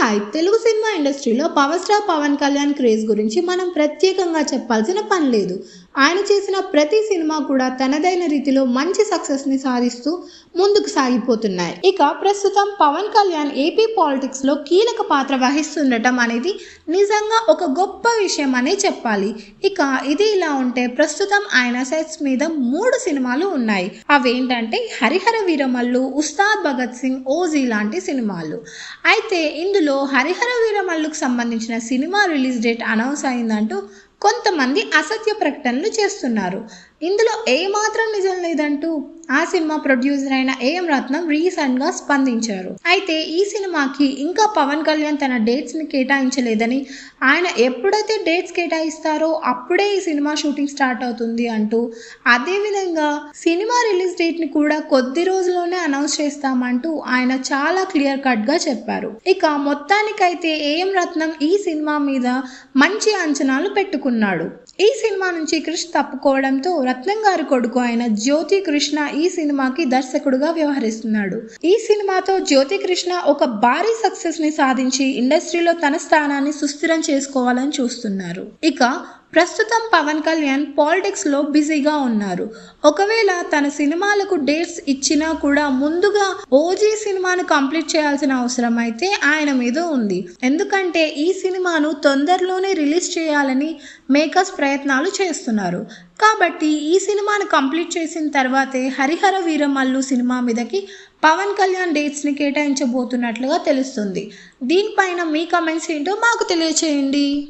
Hi. Telugu cinema ఇండస్ట్రీలో power star Pawan Kalyan craze గురించి మనం ప్రత్యేకంగా చెప్పాల్సిన పని లేదు. ఆయన చేసిన ప్రతి సినిమా కూడా తనదైన రీతిలో మంచి సక్సెస్ని సాధిస్తూ ముందుకు సాగిపోతున్నాయి. ఇక ప్రస్తుతం పవన్ కళ్యాణ్ ఏపీ పాలిటిక్స్లో కీలక పాత్ర వహిస్తుండటం అనేది నిజంగా ఒక గొప్ప విషయం అనే చెప్పాలి. ఇక ఇది ఇలా ఉంటే ప్రస్తుతం ఆయన సెట్స్ మీద మూడు సినిమాలు ఉన్నాయి. అవేంటంటే హరిహర వీరమల్లు ఉస్తాద్ భగత్ సింగ్ ఓజీ లాంటి సినిమాలు. అయితే ఇందులో హరిహర వీరమల్లుకు సంబంధించిన సినిమా రిలీజ్ డేట్ అనౌన్స్ అయిందంటూ కొంతమంది అసత్య ప్రకటనలు చేస్తున్నారు. ఇందులో ఏమాత్రం నిజం లేదంటూ ఆ సినిమా ప్రొడ్యూసర్ అయిన ఏఎం రత్నం రీసెంట్గా స్పందించారు. అయితే ఈ సినిమాకి ఇంకా పవన్ కళ్యాణ్ తన డేట్స్ని కేటాయించలేదని ఆయన ఎప్పుడైతే డేట్స్ కేటాయిస్తారో అప్పుడే ఈ సినిమా షూటింగ్ స్టార్ట్ అవుతుంది అంటూ అదేవిధంగా సినిమా రిలీజ్ డేట్ని కూడా కొద్ది రోజుల్లోనే అనౌన్స్ చేస్తామంటూ ఆయన చాలా క్లియర్ కట్గా చెప్పారు. ఇక మొత్తానికైతే ఏఎం రత్నం ఈ సినిమా మీద మంచి అంచనాలు పెట్టుకున్నాడు. ఈ సినిమా నుంచి క్రిష్ తప్పుకోవడంతో రత్నం గారి కొడుకు అయిన జ్యోతి కృష్ణ ఈ సినిమాకి దర్శకుడుగా వ్యవహరిస్తున్నాడు. ఈ సినిమాతో జ్యోతి కృష్ణ ఒక భారీ సక్సెస్ని సాధించి ఇండస్ట్రీలో తన స్థానాన్ని సుస్థిరం చేసుకోవాలని చూస్తున్నారు. ఇక ప్రస్తుతం పవన్ కళ్యాణ్ పాలిటిక్స్లో బిజీగా ఉన్నారు. ఒకవేళ తన సినిమాలకు డేట్స్ ఇచ్చినా కూడా ముందుగా ఓజీ సినిమాను కంప్లీట్ చేయాల్సిన అవసరం అయితే ఆయన మీద ఉంది. ఎందుకంటే ఈ సినిమాను తొందరలోనే రిలీజ్ చేయాలని మేకర్స్ ప్రయత్నాలు చేస్తున్నారు. కాబట్టి ఈ సినిమాను కంప్లీట్ చేసిన తర్వాతే హరిహర వీరమల్లు సినిమా మీదకి పవన్ కళ్యాణ్ డేట్స్ని కేటాయించబోతున్నట్లుగా తెలుస్తుంది. దీనిపైన మీ కమెంట్స్ ఏంటో మాకు తెలియచేయండి.